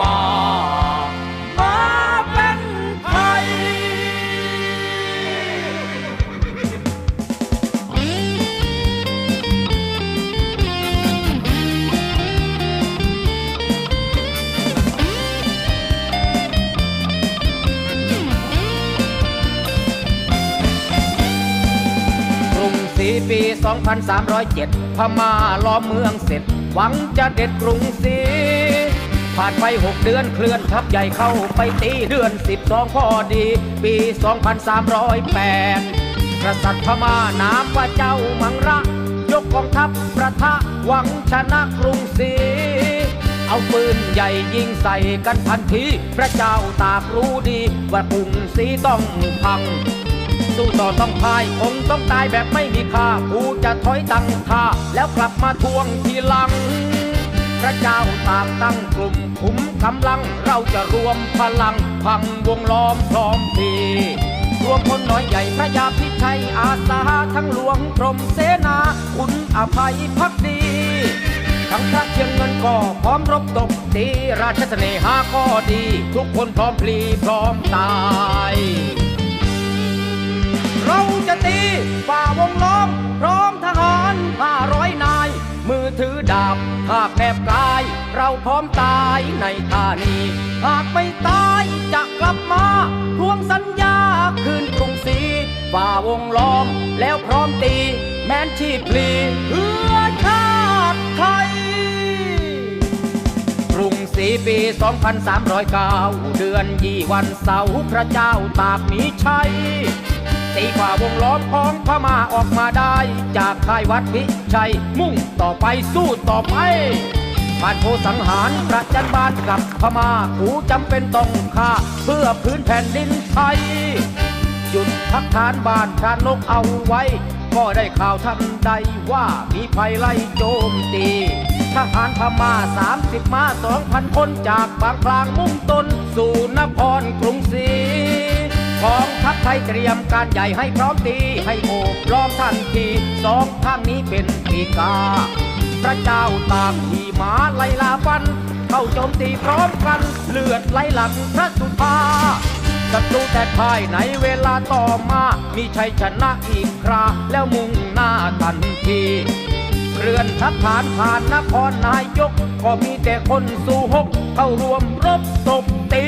มามาเป็นไทยกรุงศรีปี 2307 พม่าล้อมเมืองเสร็จ หวังจะเด็ดกรุงศรี ผ่านไป6เดือนเคลื่อนทัพใหญ่เข้าไปตีเดือน12พอดี ปี2308กษัตริย์พม่านามว่าเจ้ามังระ ยกกองทัพประทะหวังชนะกรุงศรีเอาปืนใหญ่ยิงใส่กันทันที พระเจ้าตากรู้ดีว่ากรุงศรีต้องพัง สู้ต่อต้องพ่ายคงต้องตายแบบไม่มีค่ากูจะถอยตั้งท่าแล้วกลับมาทวงทีหลัง พระเจ้าตากตั้งกลุ่มขุมกำลังเราจะรวมพลังพังวงล้อมพร้อมทีรวมพลน้อยใหญ่พระยาพิชัยอาสาทั้งหลวงกรมเสนาคุณอภัยพักดีทั้งพระเชียงเงินก็พร้อมรบตบตีราชเสน่หาก็ดี ทุกคนพร้อมพลีพร้อมตาย เราจะตีฝ่าวงล้อมพร้อมทหารห้าร้อยนาย ถือดาบหากแนบกาย เราพร้อมตายในท่านี้หากไม่ตายจะกลับมาทวงสัญญาคืนกรุงศรีฝ่าวงล้อมแล้วพร้อมตี แม้นชีพลีเพื่อชาติไทยกรุงศรีปี 2309 เดือนยี่วันเสาร์พระเจ้าตากมีชัย ตีฝ่าวงล้อมของพม่าออกมาได้ จากค่ายวัดพิชัย มุ่งต่อไปสู้ต่อไปผ่านโพสังหารประจันบานกับพม่ากูจำเป็นต้องฆ่า เพื่อพื้นแผ่นดินไทย หยุดพักฐานบ้านพระนกเอาไว้ ก็ได้ข่าวทันใดว่ามีภัยไล่โจมตีทหารพม่าสามสิบมาสองพันคนจากบางพลางมุ่งตนสู่นครกรุงศรี กองทัพไทยเตรียมการใหญ่ให้พร้อมตีให้โอบล้อมทันทีสองข้างนี้เป็นปีกา พระเจ้าตากขี่ม้าไล่ลาฟัน เข้าโจมตีพร้อมกัน เลือดไหลหลังพระสุธาศัตรูแต่ภายในเวลาต่อมา มีชัยชนะอีกครา แล้วมุ่งหน้าทันทีเคลื่อนทัพฐานผ่านนครนายก ก็มีแต่คนสู่หก เข้ารวมรบตบตี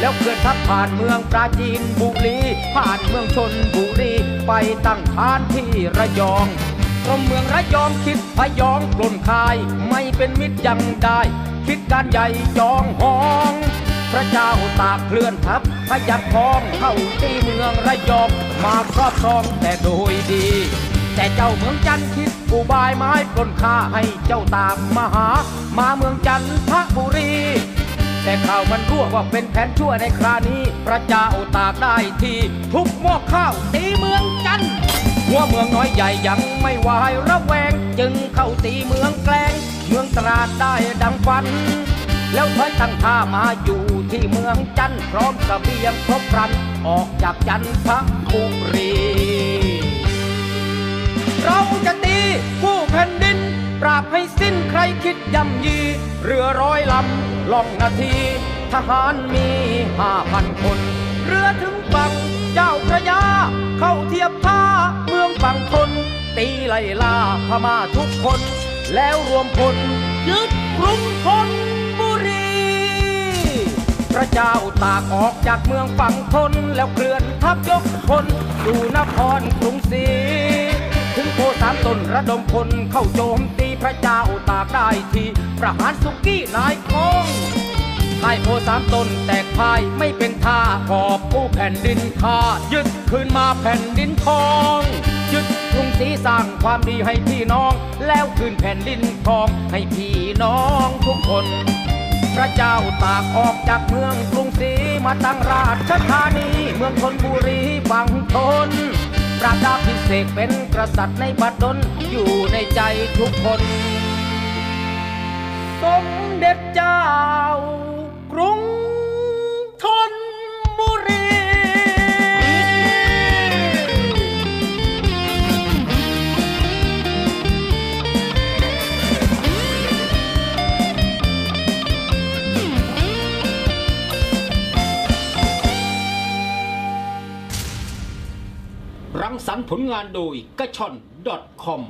แล้วเคลื่อนทัพผ่านเมืองปราจีนบุรีผ่านเมืองชนบุรีไปตั้งฐานที่ระยองก็เมืองระยองคิดพยองปล้นคาย ไม่เป็นมิตรยังได้ คิดการใหญ่จองหอง พระเจ้าตากเคลื่อนทัพพยัคฆ์ทองเข้าตีเมืองระยองมาครอบครองแต่โดยดี แต่เจ้าเมืองจันทร์คิดอุบายไม้ปล้นค่าให้เจ้าตากมาหา มาเมืองจันทบุรี แต่ข่าวมันรั่วว่าเป็นแผนชั่วในครานี้ พระเจ้าตากได้ทีทุบหม้อข้าวตีเมืองจันทร์หัวเมืองน้อยใหญ่ยังไม่วายระแวง จึงเข้าตีเมืองแกลง เมืองตราดได้ดังฝัน แล้วถอยตั้งท่ามาอยู่ที่เมืองจันทร์พร้อมสเสบียงครบครัน ออกจากจันทบุรี เราจะตีผู้แผ่นดิน ปราบให้สิ้นใครคิดย่ำยี เรือร้อยลำล่องนาที ทหารมีห้าพันคน เรือถึงฝั่งเจ้าพระยา เข้าเทียบท่าเมืองฝั่งทน ตีไล่ล่าพม่าทุกคน แล้วรวมพลยึดกรุงธนบุรี พระเจ้าตากออกจากเมืองฝั่งทน แล้วเคลื่อนทัพยกพลสู่นครกรุงศรี ถึงโพสามตนระดมพลเข้าโจมตีพระเจ้าตากได้ทีประหารสุกี้นายกองค่ายโพสามตนแตกพ่ายไม่เป็นท่าขอบผู้แผ่นดินข้ายึดคืนมาแผ่นดินทอง ยึดกรุงศรีสร้างความดีให้พี่น้อง แล้วคืนแผ่นดินทองให้พี่น้องทุกคน พระเจ้าตากออกจากเมืองกรุงศรีมาตั้งราชธานี เมืองธนบุรีฝังทนพระดาพิ เสกเป็นกษัตริย์ในบัดดลอยู่ในใจทุกคน สมเด็จเจ้ากรุง งผลงานโดยกระชอน .com